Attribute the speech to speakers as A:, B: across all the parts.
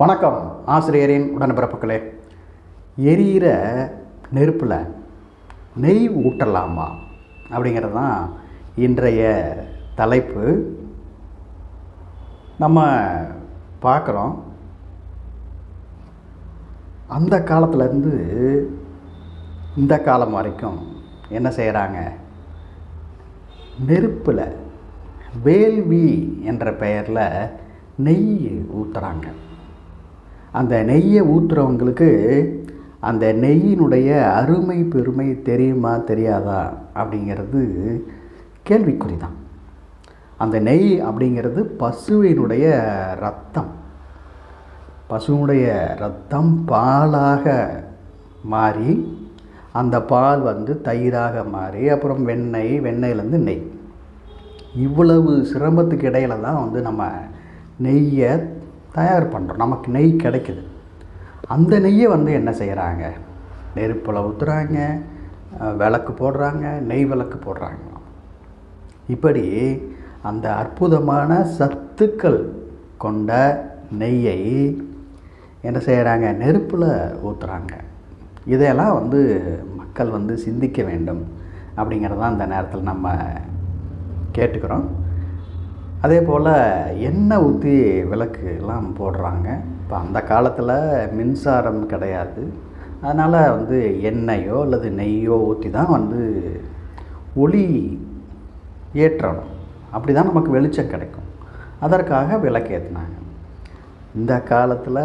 A: வணக்கம் ஆசிரியரின் உடன்பிறப்புகளே. எரியிற நெருப்பில் நெய் ஊட்டலாமா? அப்படிங்கிறது தான் இன்றைய தலைப்பு. நம்ம பார்க்குறோம். அந்த காலத்துலேருந்து இந்த காலம் வரைக்கும் என்ன செய்கிறாங்க நெருப்பில் வேள்வி என்ற பெயரில் நெய் ஊற்றுறாங்க அந்த நெய்யை ஊற்றுறவங்களுக்கு அந்த நெய்யினுடைய அருமை பெருமை தெரியுமா தெரியாதா அப்படிங்கிறது கேள்விக்குறி தான். அந்த நெய் அப்படிங்கிறது பசுவினுடைய ரத்தம். பசுவினுடைய ரத்தம் பாலாக மாறி அந்த பால் வந்து தயிராக மாறி அப்புறம் வெண்ணெய் வெண்ணெயிலேருந்து நெய். இவ்வளவு சிரமத்துக்கு இடையில தான் வந்து நம்ம நெய்யை தயார் பண்ணுறோம் நமக்கு நெய் கிடைக்குது. அந்த நெய்யை வந்து என்ன செய்கிறாங்க நெருப்பில் ஊற்றுறாங்க விளக்கு போடுறாங்க நெய் விளக்கு போடுறாங்க. இப்படி அந்த அற்புதமான சத்துக்கள் கொண்ட நெய்யை என்ன செய்கிறாங்க நெருப்பில் ஊற்றுறாங்க இதையெல்லாம் வந்து மக்கள் வந்து சிந்திக்க வேண்டும் அப்படிங்கிறதான் அந்த நேரத்தில் நம்ம கேட்டுக்கிறோம். அதே போல் எண்ணெய் ஊற்றி விளக்கு எல்லாம் போடுறாங்க. இப்போ அந்த காலத்தில் மின்சாரம் கிடையாது. அதனால் வந்து எண்ணெயோ அல்லது நெய்யோ ஊற்றி தான் வந்து ஒளி ஏற்றணும். அப்படி தான் நமக்கு வெளிச்சம் கிடைக்கும். அதற்காக விளக்கேற்றினாங்க இந்த காலத்தில்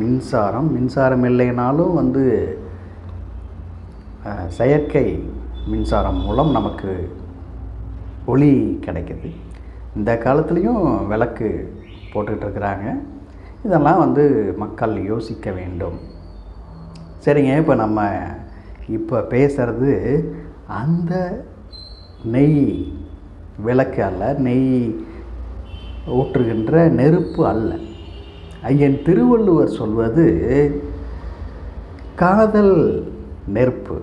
A: மின்சாரம் மின்சாரம் இல்லைனாலும் வந்து செயற்கை மின்சாரம் மூலம் நமக்கு ஒளி கிடைக்கிது. இந்த காலத்துலேயும் விளக்கு போட்டுக்கிட்டு இருக்கிறாங்க. இதெல்லாம் வந்து மக்கள் யோசிக்க வேண்டும். சரிங்க இப்போ நம்ம இப்போ பேசுகிறது அந்த நெய் விளக்கு அல்ல நெய் ஊற்றுகின்ற நெருப்பு அல்ல. ஐயன் திருவள்ளுவர் சொல்வது காதல் நெருப்பு.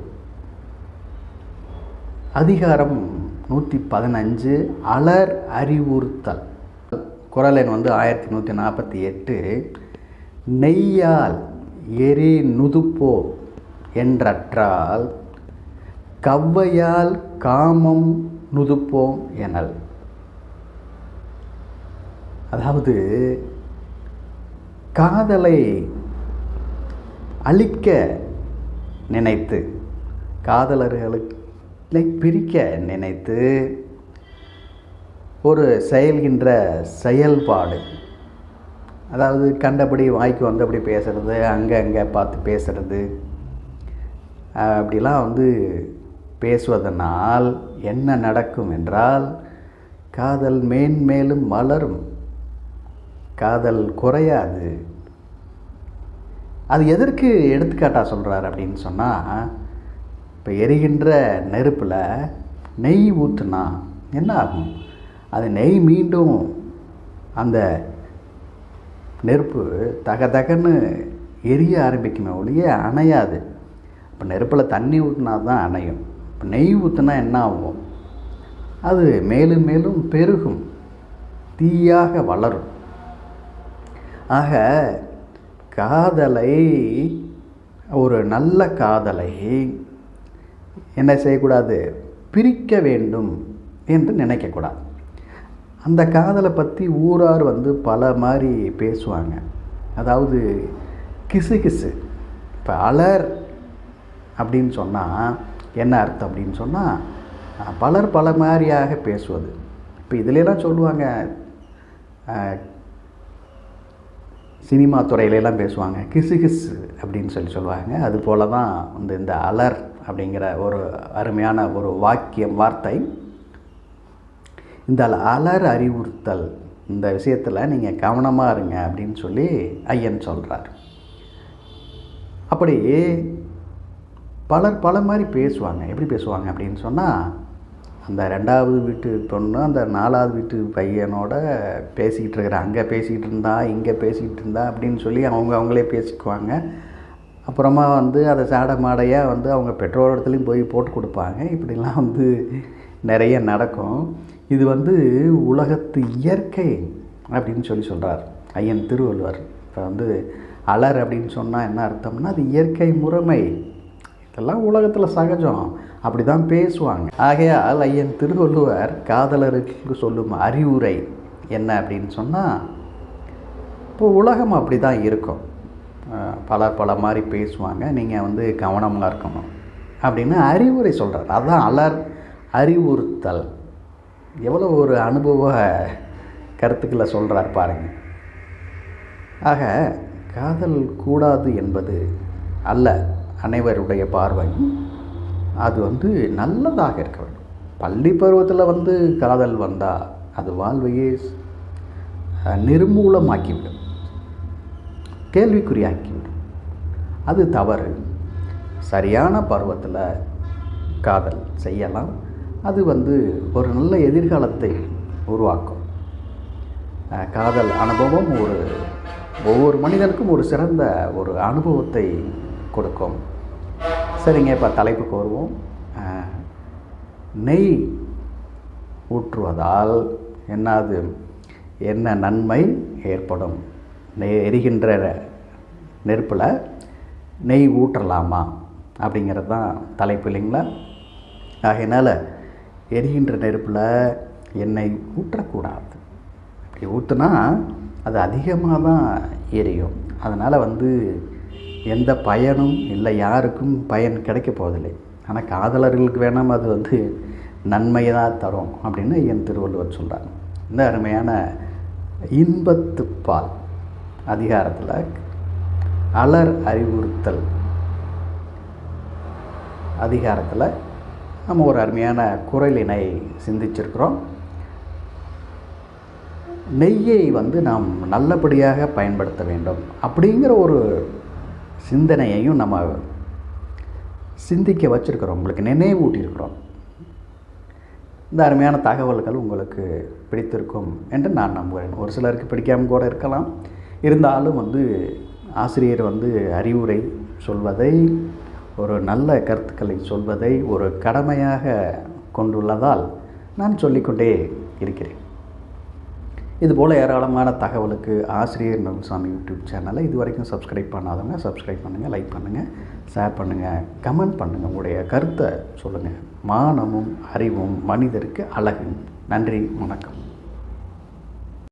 A: அதிகாரம் நூற்றி பதினஞ்சு அலர் அறிவுறுத்தல். குரல் எண் வந்து ஆயிரத்தி நூற்றி நாற்பத்தி எட்டு நெய்யால் எரி நுதுப்போ என்றற்றால் கவ்வையால் காமம் நுதுப்போம் எனல். அதாவது காதலை அழிக்க நினைத்து காதலர்களுக்கு லைக் பிரிக்க நினைத்து ஒரு செயல்கின்ற செயல்பாடு. அதாவது கண்டபடி வாய்க்கு வந்தபடி பேசுகிறது அங்கே அங்கே பார்த்து பேசுகிறது அப்படிலாம் வந்து பேசுவதனால் என்ன நடக்கும் என்றால் காதல் மேன்மேலும் மலரும். காதல் குறையாது. அது எதற்கு எடுத்துக்காட்டாக சொல்கிறார் அப்படின்னு சொன்னால் இப்போ எரிகின்ற நெருப்பில் நெய் ஊற்றுனா என்ன ஆகும்? அது நெய் மீண்டும் அந்த நெருப்பு தக தகன்னு எரிய ஆரம்பிக்குமே ஒழிய அணையாது. இப்போ நெருப்பில் தண்ணி ஊற்றினா தான் அணையும். இப்போ நெய் ஊற்றினா என்ன ஆகும்? அது மேலும் மேலும் பெருகும். தீயாக வளரும். ஆக காதலை ஒரு நல்ல காதலை என்ன செய்யக்கூடாது? பிரிக்க வேண்டும் என்று நினைக்கக்கூடாது. அந்த காதலை பற்றி ஊரார் வந்து பல மாதிரி பேசுவாங்க. அதாவது கிசு கிசு. இப்போ அலர் அப்படின்னு சொன்னால் என்ன அர்த்தம் அப்படின்னு சொன்னால் பலர் பல மாதிரியாக பேசுவது. இப்போ இதுலெல்லாம் சொல்லுவாங்க சினிமா துறையிலெல்லாம் பேசுவாங்க. கிசு கிசு அப்படின்னு சொல்லி சொல்லுவாங்க. அது போல தான் வந்து இந்த அலர் அப்படிங்கிற ஒரு அருமையான ஒரு வாக்கியம் வார்த்தை. இந்த அலர் அறிவுறுத்தல் இந்த விஷயத்தில் நீங்கள் கவனமாக இருங்க அப்படின்னு சொல்லி ஐயன் சொல்கிறார் அப்படி பலர் பல மாதிரி பேசுவாங்க. எப்படி பேசுவாங்க அப்படின்னு சொன்னால் அந்த ரெண்டாவது வீட்டு பொண்ணு அந்த நாலாவது வீட்டு பையனோட பேசிக்கிட்டு இருக்கிற அங்கே பேசிக்கிட்டு இருந்தா இங்கே பேசிக்கிட்டு இருந்தா அப்படின்னு சொல்லி அவங்க அவங்களே பேசிக்குவாங்க. அப்புறமா வந்து அதை சாட மாடையாக வந்து அவங்க பெற்றோர் இடத்துலையும் போய் போட்டு கொடுப்பாங்க. இப்படிலாம் வந்து நிறைய நடக்கும். இது வந்து உலகத்து இயற்கை அப்படின்னு சொல்லி சொல்கிறார் ஐயன் திருவள்ளுவர். இப்போ வந்து அலர் அப்படின்னு சொன்னால் என்ன அர்த்தம்னா அது இயற்கை முறைமை. இதெல்லாம் உலகத்தில் சகஜம். அப்படி தான் பேசுவாங்க. ஆகையால் ஐயன் திருவள்ளுவர் காதலருக்கு சொல்லும் அறிவுரை என்ன அப்படின்னு சொன்னால் இப்போ உலகம் அப்படி தான் இருக்கும் பல பல மாதிரி பேசுவாங்க. நீங்கள் வந்து கவனமாக இருக்கணும். அப்படின்னு அறிவுரை சொல்கிறார் அதுதான் அலர் அறிவுறுத்தல். எவ்வளோ ஒரு அனுபவ கருத்துக்களை சொல்கிறார் பாருங்கள் ஆக காதல் கூடாது என்பது அல்ல. அனைவருடைய பார்வையும் அது வந்து நல்லதாக இருக்க வேண்டும். பள்ளி பருவத்தில் வந்து காதல் வந்தால் அது வாழ்வையே நிர்மூலமாக்கிவிடும். கேள்விக்குறியாக்கிவிடும். அது தவறு. சரியான பருவத்தில் காதல் செய்யலாம். அது வந்து ஒரு நல்ல எதிர்காலத்தை உருவாக்கும். காதல் அனுபவம் ஒரு ஒவ்வொரு மனிதனுக்கும் ஒரு சிறந்த ஒரு அனுபவத்தை கொடுக்கும். சரிங்க இப்போ தலைப்புக்கு வருவோம். நெய் ஊற்றுவதால் என்னது? என்ன நன்மை ஏற்படும்? நெய் எரிகின்ற நெருப்பில் நெய் ஊற்றலாமா? அப்படிங்கிறது தான் தலைப்பு இல்லைங்களா? ஆகையினால் எரிகின்ற நெருப்பில் எண்ணெய் ஊற்றக்கூடாது. அப்படி ஊற்றுனா அது அதிகமாக தான் எரியும். அதனால் வந்து எந்த பயனும் இல்லை யாருக்கும் பயன் கிடைக்க போவதில்லை. ஆனால் காதலர்களுக்கு வேணாம் அது வந்து நன்மையை தான் தரும் அப்படின்னு என் திருவள்ளுவர் சொல்கிறாங்க இந்த அருமையான இன்பத்துப்பால் அதிகாரத்தில் அலர் அறிவுறுத்தல் அதிகாரத்தில் நம்ம ஒரு அருமையான குரலினை சிந்திச்சிருக்கிறோம். நெய்யை வந்து நாம் நல்லபடியாக பயன்படுத்த வேண்டும் அப்படிங்கிற ஒரு சிந்தனையையும் நம்ம சிந்திக்க வச்சுருக்கிறோம் உங்களுக்கு நினைவூட்டியிருக்கிறோம். இந்த அருமையான தகவல்கள் உங்களுக்கு பிடித்திருக்கும் என்று நான் நம்புகிறேன். ஒரு சிலருக்கு பிடிக்காமல் கூட இருக்கலாம். இருந்தாலும் வந்து ஆசிரியர் வந்து அறிவுரை சொல்வதை ஒரு நல்ல கருத்துக்களை சொல்வதை ஒரு கடமையாக கொண்டுள்ளதால் நான் சொல்லிக்கொண்டே இருக்கிறேன். இதுபோல் ஏராளமான தகவலுக்கு ஆசிரியர் நல்சாமி யூடியூப் சேனலை இது வரைக்கும் சப்ஸ்கிரைப் பண்ணாதவங்க சப்ஸ்கிரைப் பண்ணுங்கள் லைக் பண்ணுங்கள் ஷேர் பண்ணுங்கள் கமெண்ட் பண்ணுங்கள் உங்களுடைய கருத்தை சொல்லுங்கள் மானமும் அறிவும் மனிதருக்கு அழகு நன்றி வணக்கம்.